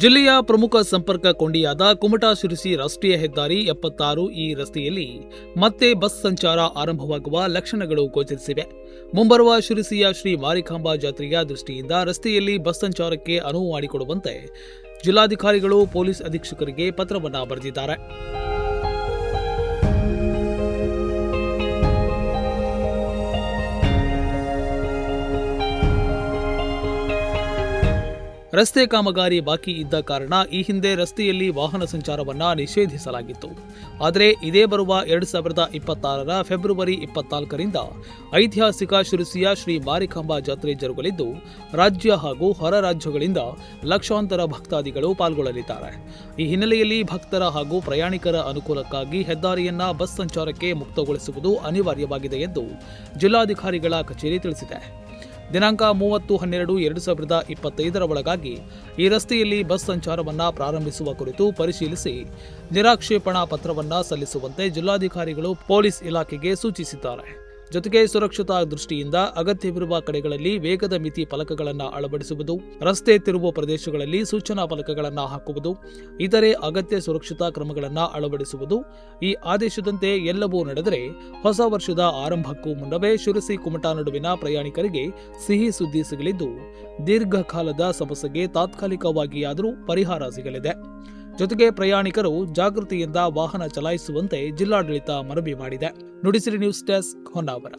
ಜಿಲ್ಲೆಯ ಪ್ರಮುಖ ಸಂಪರ್ಕ ಕೊಂಡಿಯಾದ ಕುಮಟಾ ಶಿರಸಿ ರಾಷ್ಟ್ರೀಯ ಹೆದ್ದಾರಿ ಎಪ್ಪತ್ತಾರು ಈ ರಸ್ತೆಯಲ್ಲಿ ಮತ್ತೆ ಬಸ್ ಸಂಚಾರ ಆರಂಭವಾಗುವ ಲಕ್ಷಣಗಳು ಗೋಚರಿಸಿವೆ. ಮುಂಬರುವ ಶಿರಸಿಯ ಶ್ರೀ ಮಾರಿಕಾಂಬಾ ಜಾತ್ರೆಯ ದೃಷ್ಟಿಯಿಂದ ರಸ್ತೆಯಲ್ಲಿ ಬಸ್ ಸಂಚಾರಕ್ಕೆ ಅನುವು ಮಾಡಿಕೊಡುವಂತೆ ಜಿಲ್ಲಾಧಿಕಾರಿಗಳು, ಪೊಲೀಸ್ ಅಧೀಕ್ಷಕರಿಗೆ ಪತ್ರವನ್ನು ಬರೆದಿದ್ದಾರೆ. ರಸ್ತೆ ಕಾಮಗಾರಿ ಬಾಕಿ ಇದ್ದ ಕಾರಣ ಈ ಹಿಂದೆ ರಸ್ತೆಯಲ್ಲಿ ವಾಹನ ಸಂಚಾರವನ್ನು ನಿಷೇಧಿಸಲಾಗಿತ್ತು. ಆದರೆ ಇದೇ ಬರುವ ಎರಡು ಸಾವಿರದ ಇಪ್ಪತ್ತಾರರ ಫೆಬ್ರವರಿ ಇಪ್ಪತ್ನಾಲ್ಕರಿಂದ ಐತಿಹಾಸಿಕ ಶಿರಸಿಯ ಶ್ರೀ ಮಾರಿಕಾಂಬಾ ಜಾತ್ರೆ ಜರುಗಲಿದ್ದು, ರಾಜ್ಯ ಹಾಗೂ ಹೊರ ರಾಜ್ಯಗಳಿಂದ ಲಕ್ಷಾಂತರ ಭಕ್ತಾದಿಗಳು ಪಾಲ್ಗೊಳ್ಳಲಿದ್ದಾರೆ. ಈ ಹಿನ್ನೆಲೆಯಲ್ಲಿ ಭಕ್ತರ ಹಾಗೂ ಪ್ರಯಾಣಿಕರ ಅನುಕೂಲಕ್ಕಾಗಿ ಹೆದ್ದಾರಿಯನ್ನ ಬಸ್ ಸಂಚಾರಕ್ಕೆ ಮುಕ್ತಗೊಳಿಸುವುದು ಅನಿವಾರ್ಯವಾಗಿದೆ ಎಂದು ಜಿಲ್ಲಾಧಿಕಾರಿಗಳ ಕಚೇರಿ ತಿಳಿಸಿದೆ. ದಿನಾಂಕ ಮೂವತ್ತು ಹನ್ನೆರಡು ಎರಡು ಸಾವಿರದ ಇಪ್ಪತ್ತೈದರ ಒಳಗಾಗಿ ಈ ರಸ್ತೆಯಲ್ಲಿ ಬಸ್ ಸಂಚಾರವನ್ನು ಪ್ರಾರಂಭಿಸುವ ಕುರಿತು ಪರಿಶೀಲಿಸಿ ನಿರಾಕ್ಷೇಪಣಾ ಪತ್ರವನ್ನು ಸಲ್ಲಿಸುವಂತೆ ಜಿಲ್ಲಾಧಿಕಾರಿಗಳು ಪೊಲೀಸ್ ಇಲಾಖೆಗೆ ಸೂಚಿಸಿದ್ದಾರೆ. ಜೊತೆಗೆ ಸುರಕ್ಷತಾ ದೃಷ್ಟಿಯಿಂದ ಅಗತ್ಯವಿರುವ ಕಡೆಗಳಲ್ಲಿ ವೇಗದ ಮಿತಿ ಫಲಕಗಳನ್ನು ಅಳವಡಿಸುವುದು, ರಸ್ತೆ ತಿರುವ ಪ್ರದೇಶಗಳಲ್ಲಿ ಸೂಚನಾ ಫಲಕಗಳನ್ನು ಹಾಕುವುದು, ಇತರೆ ಅಗತ್ಯ ಸುರಕ್ಷತಾ ಕ್ರಮಗಳನ್ನು ಅಳವಡಿಸುವುದು. ಈ ಆದೇಶದಂತೆ ಎಲ್ಲವೂ ನಡೆದರೆ ಹೊಸ ವರ್ಷದ ಆರಂಭಕ್ಕೂ ಮುನ್ನವೇ ಶಿರಸಿ ಕುಮಟಾ ನಡುವಿನ ಪ್ರಯಾಣಿಕರಿಗೆ ಸಿಹಿ ಸುದ್ದಿ ಸಿಗಲಿದ್ದು, ದೀರ್ಘಕಾಲದ ಸಮಸ್ಯೆಗೆ ತಾತ್ಕಾಲಿಕವಾಗಿಯಾದರೂ ಪರಿಹಾರ ಸಿಗಲಿದೆ. ಜೊತೆಗೆ ಪ್ರಯಾಣಿಕರು ಜಾಗೃತಿಯಿಂದ ವಾಹನ ಚಲಾಯಿಸುವಂತೆ ಜಿಲ್ಲಾಡಳಿತ ಮನವಿ ಮಾಡಿದೆ. Nudisiri news desk Honnavar.